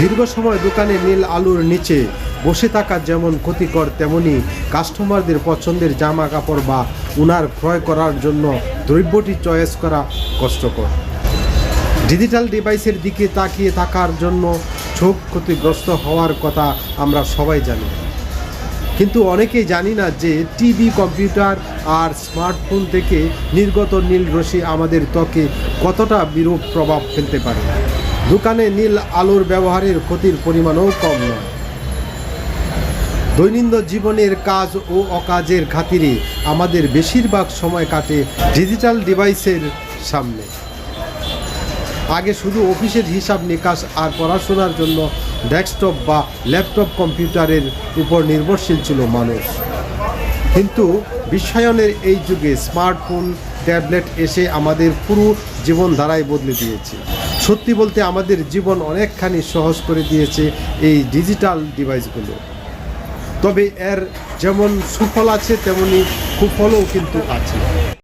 দীর্ঘ সময় দোকানে নীল আলুর নিচে বসে থাকা যেমন ক্ষতিকর, তেমনি কাস্টমারদের পছন্দের জামা কাপড় বা উনার ক্রয় করার জন্য দ্রব্যটি চয়েস করা কষ্টকর। ডিজিটাল ডিভাইসের দিকে তাকিয়ে থাকার জন্য চোখ ক্ষতিগ্রস্ত হওয়ার কথা আমরা সবাই জানি। কিন্তু অনেকেই জানি না যে টিভি, কম্পিউটার আর স্মার্টফোন থেকে নির্গত নীল রশ্মি আমাদের ত্বকে কতটা বিরূপ প্রভাব ফেলতে পারে। দোকানে নীল আলোর ব্যবহারের ক্ষতির পরিমাণও কম নয়। দৈনন্দিন জীবনের কাজ ও অকাজের খাতিরে আমাদের বেশিরভাগ সময় কাটে ডিজিটাল ডিভাইসের সামনে। আগে শুধু অফিসের হিসাব নিকাশ আর পড়াশোনার জন্য ডেস্কটপ বা ল্যাপটপ কম্পিউটারের উপর নির্ভরশীল ছিল মানুষ। কিন্তু বিশ্বায়নের এই যুগে স্মার্টফোন, ট্যাবলেট এসে আমাদের পুরো জীবনধারায় বদলে দিয়েছে। সত্যি বলতে আমাদের জীবন অনেকখানি সহজ করে দিয়েছে এই ডিজিটাল ডিভাইসগুলো তবে এর যেমন সুফল আছে, তেমনি কুফলও কিন্তু আছে।